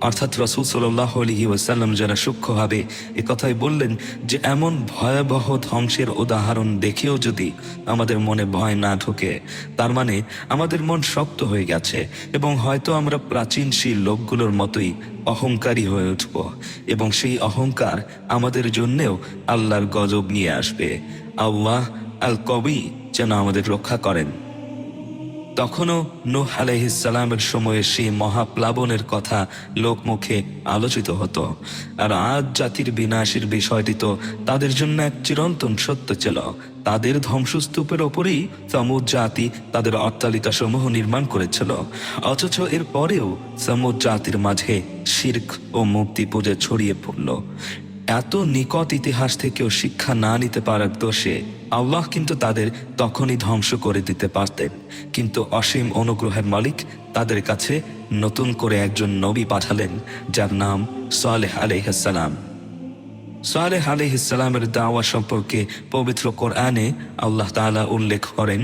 অর্থাৎ রসুল সাল্লাহ আলহি ওয়াসাল্লাম যারা সূক্ষ্মভাবে এ কথাই বললেন যে এমন ভয়াবহ ধ্বংসের উদাহরণ দেখেও যদি আমাদের মনে ভয় না ঢোকে, তার মানে আমাদের মন শক্ত হয়ে গেছে এবং হয়তো আমরা প্রাচীন সেই লোকগুলোর মতোই অহংকারী হয়ে উঠব এবং সেই অহংকার আমাদের জন্যেও আল্লাহর গজব নিয়ে আসবে। আল্লাহ আল কবি যেন আমাদের রক্ষা করেন। তখনও নূহ আলাইহিসসালামের সময়ে সেই মহাপ্লাবনের কথা লোকমুখে আলোচিত হতো। আর আজ জাতির বিনাশের বিষয়টি তো তাদের জন্য এক চিরন্তন সত্য ছিল। তাদের ধ্বংসস্তূপের ওপরেই সমুদ জাতি তাদের অট্টালিকা সমূহ নির্মাণ করেছিল। অথচ এর পরেও সমুদ জাতির মাঝে শির্ক ও মূর্তি পূজা ছড়িয়ে পড়ল। এত নিকট ইতিহাস থেকেও শিক্ষা না নিতে পারার দোষে আল্লাহ কিন্তু তাদের তখনই ধ্বংস করে দিতে পারতেন। কিন্তু অসীম অনুগ্রহের মালিক তাদের কাছে নতুন করে একজন নবী পাঠালেন, যার নাম সালেহ আলাইহাসালাম সালেহ আলাইহিসসালামের দাওয়া সম্পর্কে পবিত্র কোরআনে আল্লাহ তাআলা উল্লেখ করেন